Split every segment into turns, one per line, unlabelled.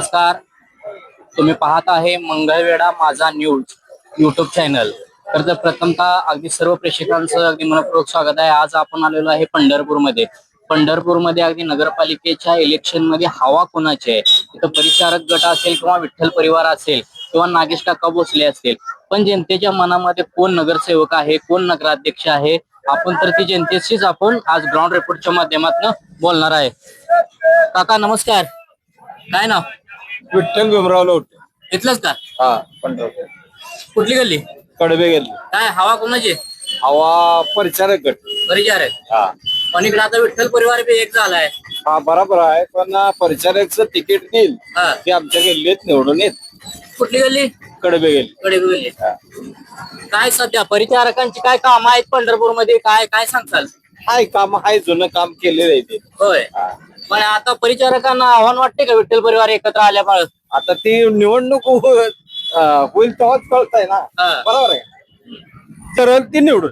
नमस्कार. तुम्ही पाहत आहे मंगळवेढा माझा न्यूज युट्यूब चॅनल. तर तर प्रथमतः अगदी सर्व प्रेक्षकांचं अगदी मनपूर्वक स्वागत आहे. आज आपण आलेलो आहे पंढरपूरमध्ये. पंढरपूरमध्ये अगदी नगरपालिकेच्या इलेक्शनमध्ये हवा कोणाची आहे? तिथं परिचारक गट असेल किंवा विठ्ठल परिवार असेल किंवा नागेश काका भोसले असतील. पण जनतेच्या मनामध्ये कोण नगरसेवक आहे? कोण नगराध्यक्ष आहे? आपण तर ती जनतेशीच आपण आज ग्राउंड रिपोर्टच्या माध्यमातून बोलणार आहे. काका नमस्कार. काय नाव?
विठ्ठल भीमराव लवटे
इथलंच का?
हा पंढरपूर.
कुठली गल्ली?
कडबे गेले
काय हवा कोणाची?
हवा परिचारक गट.
परिचार आहे
हा.
पण इकडे आता विठ्ठल परिवार बी एक झालाय.
हा बरोबर आहे पण परिचारकचं तिकीट देईल.
हा.
ते आमच्या गल्लीत निवडून येत
कुठली गल्ली?
कडबे गेले
कडे गल्ली. काय सध्या परिचारकांची काय काम आहेत पंढरपूरमध्ये काय काय सांगताल?
हाय काम हाय जुनं काम केलेलं आहे ते.
होय. पण आता परिचारकांना आव्हान वाटते का विठ्ठल परिवार एकत्र आल्यामुळे?
आता ती निवडणूक हो- अं, होईल तेव्हाच कळत आहे ना.
हा.
बरोबर आहे. तर ती निवडून.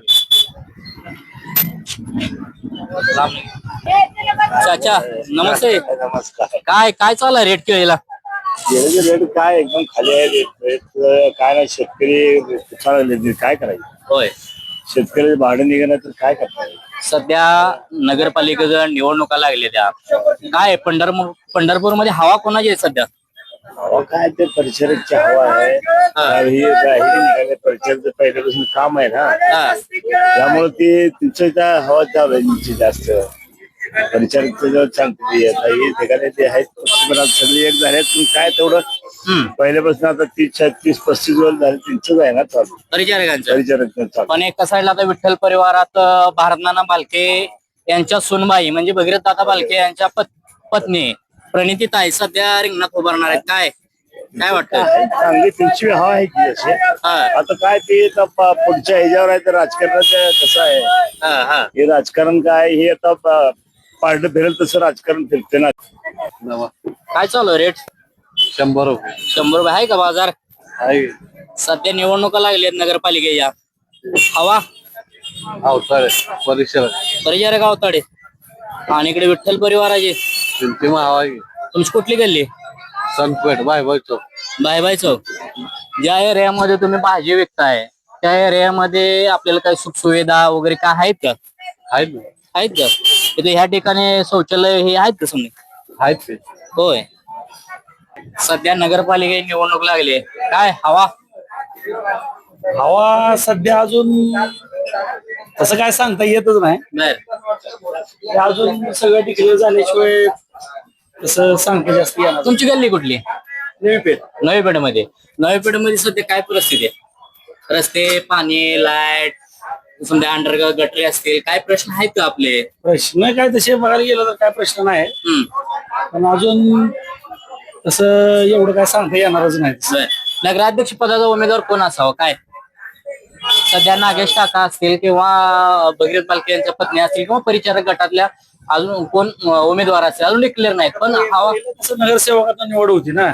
चाचा नमस्ते.
नमस्कार.
काय काय चालू रेट केळीला?
गेल्याचे रेट काय एकदम खाली आहे रेट रेट काय नाही शेतकरी काय करायचं?
होय.
शेतकरी भाडं निघणार तर काय करणार
सध्या नगरपालिकेच्या निवडणुका लागल्या त्या. काय पंढरपूर पंढरपूरमध्ये हवा कोणाची आहे सध्या?
हवा काय ते परिसराची हवा आहे. हे. हे निघाले परिसरचं पहिल्यापासून काम आहे ना
हा.
त्यामुळे ते तिचं त्या हवा चालू आहे त्यांची जास्त. परिचारकचं जेव्हा सांगते ते आता हे ठिकाणी ते आहेत पक्षीपणात सगळे एक झाले पण काय तेवढं पहिल्यापासून आता तीस छत्तीस पस्तीस वर्ष झाले त्यांचंच आहे ना चालू.
परिचारकांचं
परिचारक चालू.
पण एका साईडला आता विठ्ठल परिवारात अं, भारतनाना बालके यांच्या सुनबाई म्हणजे भगीरथ दादा बालके यांच्या पत- पत्नी प्रणिती ताई सध्या रिंगणात उभारणार आहेत. काय? काय वाटतं
चांगली त्यांची हवा आहे की असे
हा,
आता काय ते आता प- पुढच्या ह्याच्यावर आहे तर राजकारणाचं कसं आहे?
हा, हा.
हे राजकारण काय हे आता प- पारडं फिरेल तसं राजकारण फिरते ना.
काय चालू रेट?
शंभर रुपये.
शंभर रुपये आहे का बाजार?
आहे.
सध्या निवडणुका लागल्यात नगरपालिकेच्या हवा?
अवतार परीक्षा
परिचारक अवताडे आणि इकडे विठ्ठल परिवाराचे
हवा
तुमची कुठली गल्ली?
सनपेठ बाय बाय चौक.
बाय बाय चौक. ज्या एरियामध्ये तुम्ही भाजी विकताय त्या एरियामध्ये आपल्याला काही सुखसुविधा वगैरे काय आहेत का?
आहे
आहेत का? इथे ह्या ठिकाणी शौचालय हे आहेत का समजे?
आहेत ते.
होय. सध्या नगरपालिकेची निवडणूक लागली. काय हवा?
हवा सध्या अजून तसं काय सांगता येतच नाही.
बर.
ते अजून सगळं डिक्लेअर झाल्याशिवाय तसं सांगता जास्त येणार
तुमची गल्ली कुठली?
नवी पेठ
नवी पेठमध्ये नवी पेठमध्ये सध्या काय परिस्थिती आहे? रस्ते पाणी लाइट समजा अंडरग्राउंड गटरी असतील काय प्रश्न आहेत का आपले?
प्रश्न काय तसे बघायला गेलं तर काय प्रश्न नाही.
हम्म.
पण अजून तसं एवढं काय सांगता येणारच नाही.
नगराध्यक्ष पदाचा उमेदवार कोण असावा? काय? सध्या नागेश काका असतील किंवा भगीरथ बालके यांच्या पत्नी असतील किंवा परिचारक गटातल्या अजून कोण उमेदवार असतील अजून क्लिअर नाहीत पण हवा
नगरसेवकात निवड होती ना.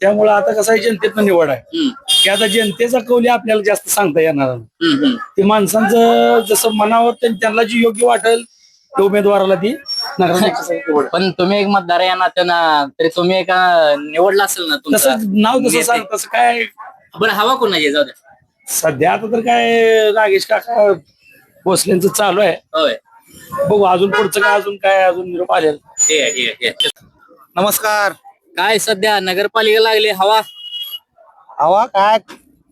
त्यामुळे आता कसं आहे जनतेतनं निवड आहे. की आता जनतेचा कौली आपल्याला जास्त सांगता येणार. ते माणसांचं जसं मनावर त्यां- त्यांना जी योग्य वाटेल त्या उमेदवाराला ती. निवड
पण तुम्ही एक मतदार या नात्यानं तरी तुम्ही एक निवडला असेल ना तुमचं?
तसं नाव तसं
नेते.
सांग तसं काय?
पण हवा कोणाची जाऊ द्या.
सध्या आता तर काय नागेश काका भोसलेंचं चालू आहे.
होय.
बघू अजून पुढचं काय अजून काय अजून निरोप आलेला
ठीक आहे ठीक आहे ठीक आहे.
नमस्कार.
काय सध्या नगरपालिका लागली हवा?
हवा काय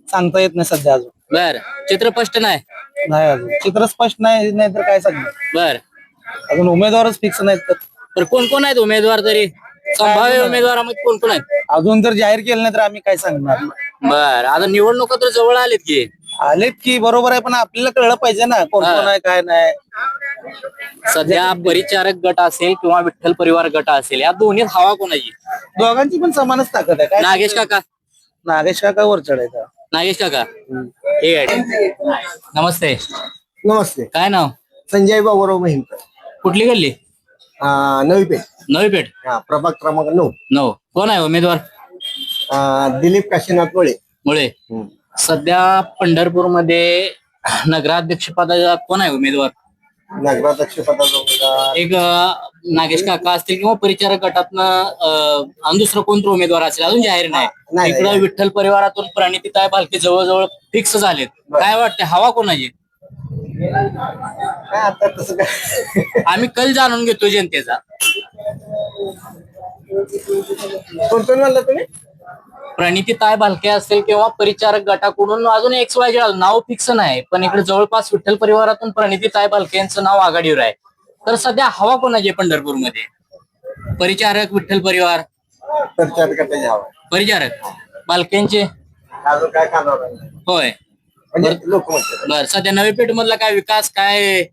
सांगता येत नाही सध्या अजून.
बर. चित्र स्पष्ट नाही?
नाही अजून. चित्र स्पष्ट नाही नाही तर काय सध्या
बर.
अजून उमेदवारच फिक्स नाहीत तर.
तर कोण कोण आहेत उमेदवार तरी? संभाव्य उमेदवारामध्ये कोण कोण आहेत?
अजून जर जाहीर केलं नाही तर आम्ही काय सांगणार?
बर आता निवडणुका तर जवळ आलेत की.
आलेत की बरोबर आहे पण आपल्याला कळलं पाहिजे ना कोण
हा.
कोण आहे काय नाही.
सध्या परिचारक गट असेल किंवा विठ्ठल परिवार गट असेल या दोन्हीत हवा कोणाची?
दोघांची पण समानच ताकद आहे. काय
नागेश काका.
नागेश काका वर चढायचा
नागेश काका. ठीक आहे ठीक आहे. नमस्ते.
नमस्ते.
काय नाव?
संजय बाबूराव महिमकर
कुठली गल्ली?
नवी पेठ
नवी पेठ
हा प्रभाग क्रमांक नऊ.
नऊ. कोण आहे उमेदवार?
दिलीप काशीनाथ मुळे.
मुळे. सध्या पंढरपूरमध्ये नगराध्यक्ष पदाचा कोण आहे उमेदवार?
नगराध्यक्ष पदाचा
एक अं, नागेश काका असतील किंवा परिचारक गटातनं अं, आणि दुसरं कोणतं उमेदवार असेल? अजून जाहीर नाही.
नाही.
इकडं विठ्ठल परिवारातून प्रणितीताई भालके जवळजवळ फिक्स झालेत. काय वाटते हवा कोणाची?
काय आता तसं काय?
आम्ही कल जाणून घेतो जनतेचा.
कोण कोण म्हणलं तुम्ही
प्रणितीताई भालके असेल किंवा परिचारक गटाकडून अजून एक्स वाय झेड नाव फिक्स नाही पण इकडे जवळपास विठ्ठल परिवारातून प्रणितीताई भालके यांचं नाव आघाडीवर आहे. तर सध्या हवा कोणाची पंढरपूरमध्ये परिचारक विठ्ठल परिवार?
प्रचार करता हवा
परिचारक. भालकेंचे
अजून काय खाणार
होय.
म्हणजे लोक म्हणतात.
बर सध्या नवी पेठ मधला काय विकास काय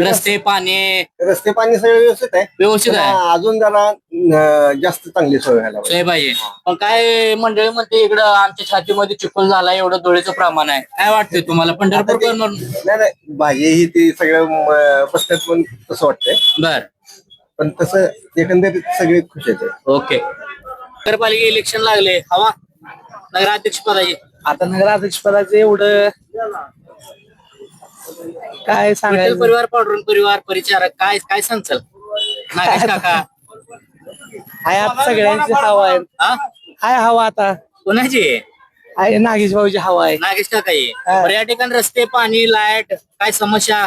रस्ते पाणी?
रस्ते पाणी सगळं व्यवस्थित आहे.
व्यवस्थित आहे?
अजून जरा अं, जास्त चांगली सोय व्हायला पाहिजे.
सोय पाहिजे. पण काय मंडळी म्हणते इकडं आमच्या छातीमध्ये चिखल झाला एवढं डोळेचं प्रमाण आहे. काय वाटतंय तुम्हाला? पंढरपूर
नाही नाही भाजी ही ती सगळं पसरत पण तसं वाटतंय.
बर.
पण तसं एकंदरीत सगळे खुश आहेत.
ओके. नगरपालिका इलेक्शन लागले. हवा. नगराध्यक्ष पदाची.
आता नगराध्यक्ष पदाचे एवढं काय
विठ्ठल
सांगायचं?
परिवार पांडुरंग परिवार परिचारक काय काय सांगचाल? नागेश काका.
हाय आता सगळ्यांची हवा आहे.
हा?
हाय हवा आता.
कोणाची?
आहे नागेश भाऊची हवा आहे.
नागेश काका ये
हा.
बरं, या ठिकाणी रस्ते पाणी लाइट काय समस्या?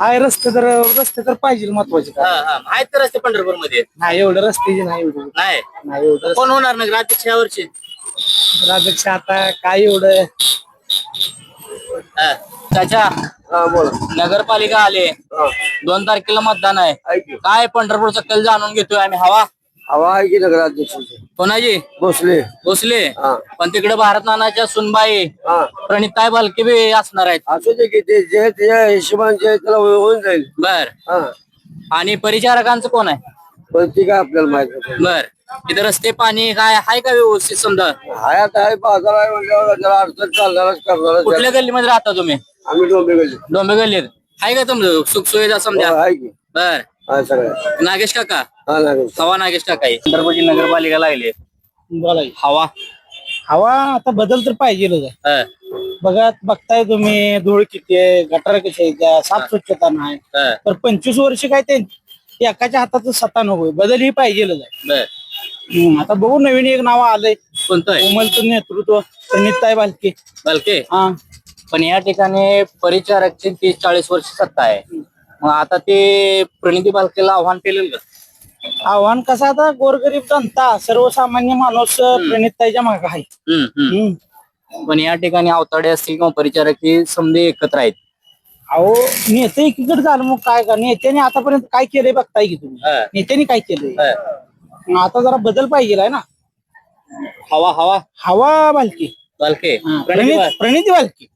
हाय रस्ते तर रस्ते तर पाहिजे महत्त्वाचे
हा,
का
हा. आहेत तर रस्ते पंढरपूरमध्ये
नाही एवढं रस्त्याची नाही एवढं
नाही?
नाही एवढं
कोण होणार नगराध्यक्ष यावर्षी
राजक्ष आता काय एवढं?
हा. चाचा
हा बोला.
नगरपालिका आले. दोन तारखेला मतदान आहे.
ऐक
काय पंढरपूरचा कल जाणून घेतोय आम्ही? हवा?
हवा आहे की नगराध्यक्ष
कोणाची?
भोसले.
भोसले.
हा.
पण तिकडे भारत नानाच्या सुनबाई
हा.
प्रणिताई भालके बी असणार आहेत.
असू दे की ते जे त्या हिशोबाने जे त्याला होऊन जाईल.
बर.
हा.
आणि परिचारकांचं कोण आहे?
पण ती काय आपल्याला माहीत नाही.
बर. तिथे रस्ते पाणी काय आहे का व्यवस्थित समजा?
हाय आता आहे बाजार आहे म्हणल्यावर जरा अडचण चालणारच करणार
कुठल्या गल्लीमध्ये राहता तुम्ही?
आम्ही डोंबे गेलो
डोंबे गल्लीत. आहे का तुमचं सुख सुविधा समजा
की.
बर.
हा सगळं
नागेश काका?
हा
हवा नागेश काका आहे. नगरपालिका लागली.
बोला
हवा.
हवा आता बदल तर पाहिजे
हा,
बघा बघताय तुम्ही धूळ किती आहे गटार कशी आहे त्या साफ स्वच्छता नाही.
हा,
तर पंचवीस वर्ष काय ते एकाच्या हातात सत्ता नको बदल ही पाहिजे
बर.
आता बघू नवीन एक नाव आलंय.
कोणतं आहे?
नेतृत्व प्रणिताई बालके.
भालके
हा.
पण या ठिकाणी परिचारकची तीस चाळीस वर्ष सत्ता आहे. मग आता ते प्रणिती भालकेला आव्हान केलेलं का?
आव्हान कसं आता गोरगरीब जनता सर्वसामान्य माणूस प्रणिताईच्या मागे आहे.
हम्म, हम्म.
हम्म.
पण या ठिकाणी अवताडे असतील किंवा परिचारक हे समजे एकत्र आहेत.
अहो नेते एकीकडे झालं मग काय का नेत्याने आतापर्यंत काय केलंय बघताय की तुम्ही?
हा.
नेत्याने काय केलंय?
हा.
आता जरा बदल पाहिजे आहे ना.
हवा हवा.
हवा बालकी.
भालके
हा,
प्रणिती भाल-
प्रणित प्रणिती बालकी.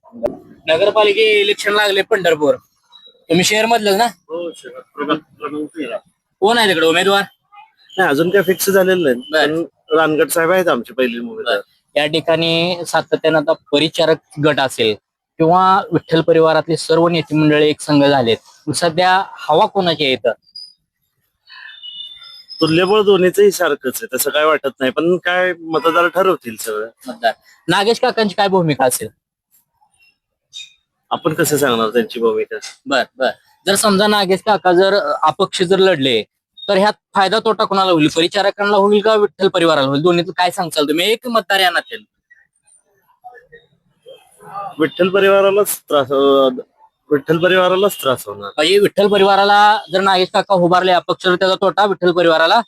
नगरपालिके इलेक्शन लागले पंढरपूर. तुम्ही शहर. मधलं ना कोण आहे तिकडे? उमेदवार?
नाही अजून काय फिक्स झालेलं नाही.
बर.
पण रानगड साहेब आहेत आमचे पहिली उमेदवार.
या ठिकाणी सातत्यानं आता परिचारक गट असेल किंवा विठ्ठल परिवारातले सर्व नेते मंडळी एक संघ झालेत. सध्या हवा कोणाची आहे इथं?
तुल्यबळ दोन्हीचंही सारखंच आहे. तसं काय वाटत नाही पण काय मतदार ठरवतील सगळं.
मतदार. नागेश काकांची काय भूमिका असेल?
आपण कसं सांगणार त्यांची भूमिका?
बर बर. जर समजा नागेश काका जर अ, अपक्ष जर लढले तर ह्यात फायदा तोटा कोणाला होईल? परिचारकांना होईल का विठ्ठल परिवाराला होईल? दोन्ही काय सांगचाल तुम्ही? एक मतदार या नात्याने
विठ्ठल परिवारालाच त्रास अं, विठ्ठल परिवारालाच त्रास होणार.
म्हणजे विठ्ठल परिवाराला जर नागेश काका उभारले अपक्ष त्याचा तोटा विठ्ठल परिवाराला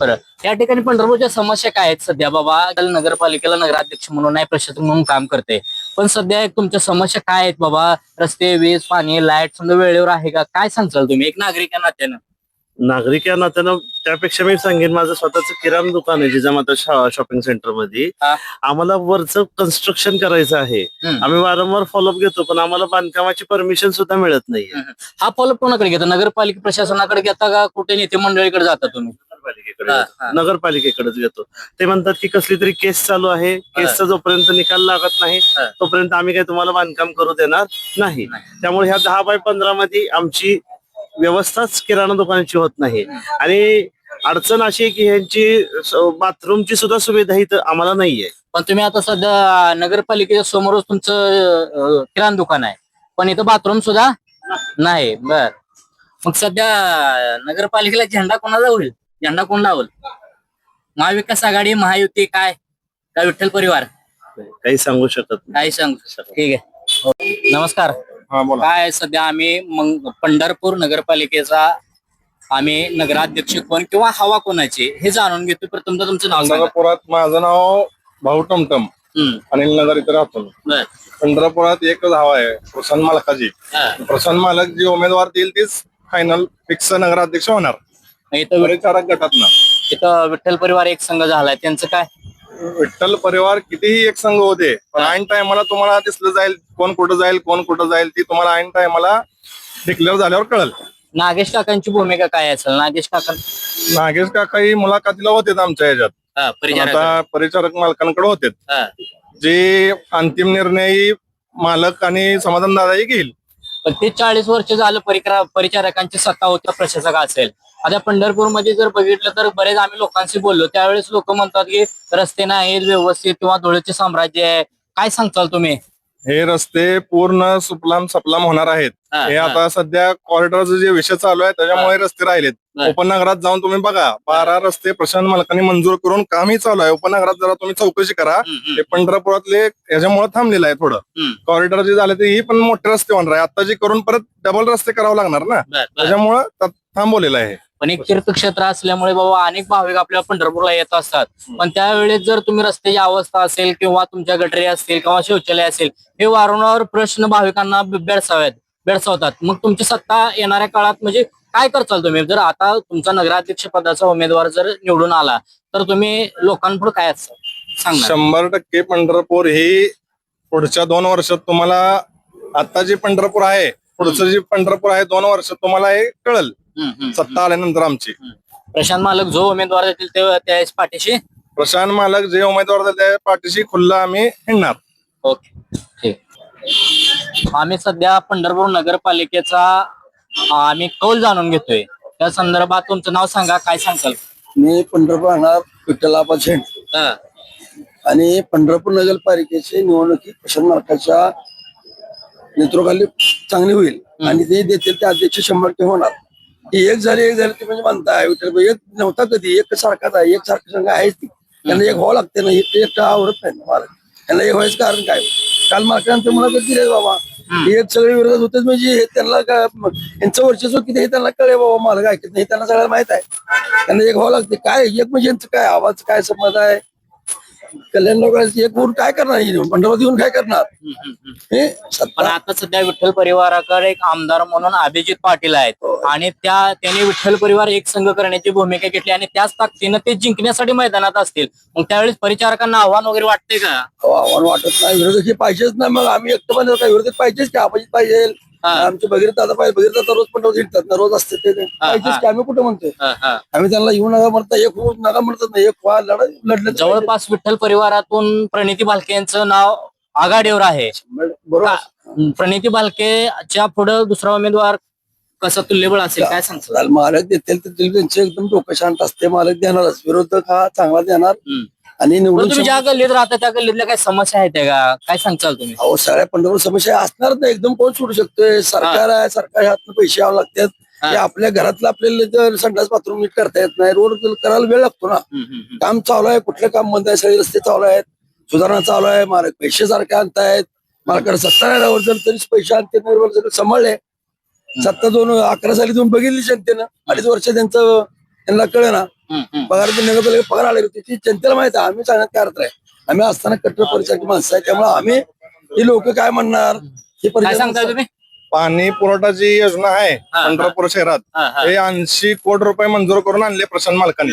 बरं. या ठिकाणी पंढरपूरच्या समस्या काय आहेत सध्या? बाबा नगरपालिकेला नगराध्यक्ष म्हणून नाही प्रशासक म्हणून काम करते. पण सध्या एक तुमच्या समस्या काय आहेत बाबा? रस्ते वीज पाणी लाइट समजा वेळेवर आहे का? काय सांगचाल तुम्ही? एक नागरिक या नात्यानं.
नागरिक या नात्यानं त्यापेक्षा मी सांगेन माझं स्वतःच किराणा दुकान आहे जिजामाता शॉपिंग
सेंटरमध्ये.
आम्हाला वरचं कन्स्ट्रक्शन करायचं आहे. आम्ही वारंवार फॉलोअप घेतो पण आम्हाला बांधकामाची परमिशन सुद्धा मिळत नाहीये.
हा फॉलोअप कोणाकडे घेता? नगरपालिका प्रशासनाकडे घेता का? कुठे नेते मंडळीकडे जाता तुम्ही?
नगरपालिकेकडे. नगरपालिकेकडेच घेतो. ते म्हणतात की कसली तरी केस चालू आहे. केसचा जोपर्यंत निकाल लागत नाही. तोपर्यंत आम्ही काही तुम्हाला बांधकाम करू देणार नाही. त्यामुळे ह्या दहा बाय पंधरा मध्ये आमची व्यवस्थाच किराणा दुकानाची होत नाही. आणि अडचण अशी आहे की ह्यांची बाथरूमची सुद्धा सुविधा इथं आम्हाला नाहीये.
पण तुम्ही आता सध्या नगरपालिकेच्या समोरच तुमचं किराणा दुकान आहे. पण इथं बाथरूम सुद्धा नाही. बर. मग सध्या नगरपालिकेला झेंडा कोणाचा होईल झेंडा कोण लावल? महाविकास आघाडी महायुती काय? का विठ्ठल परिवार?
काही सांगू शकत
काय सांगू ठीक आहे. हो. नमस्कार.
हा बोला.
काय सध्या आम्ही मग पंढरपूर नगरपालिकेचा आम्ही नगराध्यक्ष कोण किंवा हवा कोणाची हे जाणून घेतो प्रथम तर तुमचं नाव सांगा.
पंढरपुरात माझं नाव भाऊ टमटम
हम्म,
अनिल नगर इथे राहतो मी.
बर.
पंढरपुरात एकच हवा आहे प्रसन्न मालकाची.
हा.
प्रसन्न मालक जी उमेदवार देईल तीच फायनल फिक्स नगराध्यक्ष होणार.
इथं वि-
परिचारक गटात ना
इथं विठ्ठल परिवार एक संघ झालाय. त्यांचं काय?
विठ्ठल परिवार कितीही एक संघ होते पण ऐन टायमाला तुम्हाला दिसलं जाईल कोण कुठं जाईल कोण कुठं जाईल ती तुम्हाला ऐन टायमाला डिक्लेअर झाल्यावर कळल.
नागेश काकांची भूमिका काय असेल? नागेश काका
नागेश काकाही मुलाखतीला होते आमच्या
हा, परिचारक.
आता परिचारक मालकांकडे होते
हा.
जे अंतिम निर्णय मालक आणि समाधान दादाही घेईल.
पण ते चाळीस वर्ष झालं परिक्रा परिचारकांची सत्ता होती प्रशासक असेल. आता पंढरपूरमध्ये जर बघितलं तर बरेच आम्ही लोकांशी बोललो. त्यावेळेस लोक म्हणतात की रस्ते नाहीत व्यवस्थित किंवा धुळेचे साम्राज्य आहे. काय सांगताल तुम्ही?
हे रस्ते पूर्ण सुपलाम सपलाम होणार आहेत.
हा,
हे
हा.
आता सध्या कॉरिडॉरचा जे विषय चालू आहे त्याच्यामुळे रस्ते राहिलेत. उपनगरात जाऊन तुम्ही बघा. बारा रस्ते प्रशांत मालकांनी मंजूर करून कामही चालू आहे. उपनगरात जरा तुम्ही चौकशी करा.
हम्म, हम्म,
हे पंढरपुरातले याच्यामुळे थांबलेलं आहे थोडं.
हम्म.
कॉरिडॉर जे झाले ते ही पण मोठे रस्ते होणार आहे. आता जे करून परत डबल रस्ते करावं लागणार ना.
बर, बर.
त्याच्यामुळं त- थांबवलेलं आहे.
पण एक तीर्थक्षेत्र असल्यामुळे बाबा अनेक भाविक आपल्या पंढरपूरला येत असतात. पण त्यावेळेस जर तुम्ही रस्त्याची अवस्था असेल किंवा तुमच्या गटरी असतील किंवा शौचालय असेल हे वारंवार प्रश्न भाविकांना बेडसाव्यात बेडसावतात मग तुमची सत्ता येणाऱ्या काळात म्हणजे काय करचाल तुम्ही? जर आता तुमचा नगराध्यक्ष पदाचा उमेदवार जर निवडून आला तर तुम्ही लोकांपुढे काय सांगणार?
शंभर टक्के पंढरपूर ही पुढच्या दोन वर्षात तुम्हाला आता जे पंढरपूर आहे पुढचं जे पंढरपूर आहे दोन वर्षात तुम्हाला हे कळल. सत्ता आल्यानंतर आमची.
प्रशांत मालक जो उमेदवार देतील ते त्याच पाठीशी?
प्रशांत मालक जे उमेदवार देतील त्या पाठीशी खुल्ला आम्ही हिंडणार.
ओके. ठीक. आम्ही सध्या पंढरपूर नगरपालिकेचा आम्ही कौल जाणून घेतोय. त्या संदर्भात तुमचं नाव सांगा काय सांगताल
मी पंढरपूर राहणार विठ्ठलापा झेंड.
हा,
आणि पंढरपूर नगरपालिकेची निवडणुकी प्रशांत मालकाच्या नेतृत्वाखाली चांगली होईल. आणि ते देतील ते अध्यक्ष शंभर टक्के होणार. एक झाली एक झाली ते म्हणजे म्हणताय विठ्ठल एक नव्हता कधी एक सारखाच आहे एक सारखं संघ आहेच ती त्यांना एक व्हावं लागते ना हे एकटं आवडत नाही ना मालक त्यांना एक व्हायचं कारण काय? काल मालकानंतर मुलाखत दिली बाबा. हे एक सगळे विरोधात होतेच म्हणजे हे त्यांना काय यांचं वर्चस्व किती हे त्यांना कळे बाबा मालक ऐकत नाही त्यांना सगळ्याला माहीत आहे. त्यांना एक व्हावं लागते काय एक म्हणजे यांचं काय आवाज काय समज आहे? कल्याण लोकांची एक ऊर काय करणार? ही येऊन काय करणार. हे
पण
सत्ता
आता सध्या विठ्ठल परिवाराकडे एक आमदार म्हणून अभिजित पाटील आहेत. आणि त्या त्यांनी विठ्ठल परिवार एक संघ करण्याची भूमिका घेतली आणि त्याच ताकदीनं ते जिंकण्यासाठी मैदानात असतील. मग त्यावेळेस परिचारकांना आव्हान वगैरे वाटते का?
अहो, आव्हान वाटत नाही. विरोधक हे पाहिजेच ना मग आम्ही एकटं पण काय विरोधक पाहिजेच की अपोजिट पाहिजे?
हा.
आमचे भगीरथ दादा पाहिजे. भगीरथ रोज पंढरपूर येतात. ना रोज असते ते. आम्ही कुठं म्हणतोय. आम्ही त्यांना येऊ नका म्हणता एक होऊ नका म्हणतात ना एक व्हा लढा लढलं
जवळपास विठ्ठल परिवारातून प्रणिती भालके यांचं नाव आघाडीवर आहे.
बरोबर.
प्रणिती भालकेच्या पुढे दुसरा उमेदवार कसा तुल्यबळ असेल काय सांगतो?
मालक देतील तर त्यांचे एकदम डोकं शांत असते. मालक देणारच. विरोधक हा चांगला देणार. आणि निवडून
तुम्ही ज्या गल्लीत राहता त्या गल्लीतल्या काय समस्या आहेत का? काय सांगचाल तुम्ही?
अहो सगळ्या पंढरपूर समस्या असणार ना एकदम कोण सोडू शकतोय? सरकार आहे सरकार हातनं पैसे यावं लागतात.
हा.
हे आपल्या घरातलं आपल्याला जर संडास बाथरूम नीट करता येत नाही. रोड करायला वेळ लागतो ना.
हम्म, हम्म, हम्म.
काम चालू आहे कुठलं काम बंद आहे सगळे रस्ते चालू आहेत. सुधारणा चालू आहे मालक पैसे सारखे आणतायत. मालकडे सत्ता नाही राहत जर तरीच पैसे आणते नाही सगळे सांभाळले. सत्ता दोन अकरा साली तुम्ही बघितली जनतेनं. अडीच वर्ष त्यांचं त्यांना कळे ना. पगार नगरपालिका पगार आले होते. ती जनतेला माहिती आहे आम्ही सांगण्यात काय अर्थ आहे आम्ही असताना कट्टर परिचयाची माणसं आहे त्यामुळे आम्ही ही लोक काय म्हणणार? हे
तुम्ही?
पाणी पुरवठाची योजना आहे
हा.
पंढरपूर शहरात
हा,
ऐंशी कोटी रुपये मंजूर करून आणले प्रशांत मालकांनी.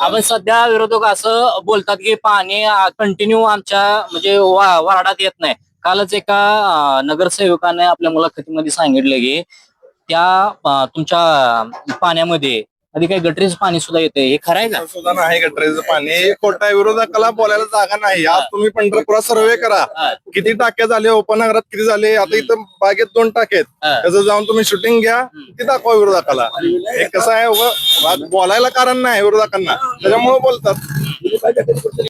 आपण सध्या विरोधक असं बोलतात की पाणी कंटिन्यू आमच्या म्हणजे वार्डात येत नाही. कालच एका नगरसेवकाने आपल्या मुलाखतीमध्ये सांगितलं की त्या तुमच्या पाण्यामध्ये आधी काही गटरीच पाणी सुद्धा येते हे खरं आहे का?
सुद्धा नाही गटरीचं पाणी. खोटं विरोधकाला बोलायला जागा नाही. आज तुम्ही पंढरपुरात सर्वे करा. किती टाक्या झाले? उपनगरात किती झाले? आता इथं बागेत दोन टाके आहेत. त्याचं जाऊन तुम्ही शूटिंग घ्या. ती दाखवा विरोधकाला हे कसं आहे? बोलायला कारण नाही विरोधकांना. त्याच्यामुळे बोलतात.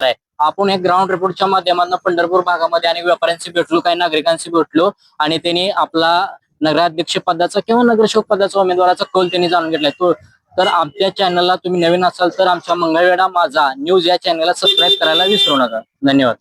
आहे. आपण एक ग्राउंड रिपोर्टच्या माध्यमातून पंढरपूर भागामध्ये आणि व्यापाऱ्यांशी भेटलो काही नागरिकांशी भेटलो आणि त्यांनी आपला नगराध्यक्ष पदाचा किंवा नगरसेवक पदाचा उमेदवाराचा कौल त्यांनी जाणून घेतलाय. तो तर आमच्या चॅनलला तुम्ही नवीन असाल तर आमच्या मंगळवेढा माझा न्यूज या चॅनलला सबस्क्राईब करायला विसरू नका. धन्यवाद.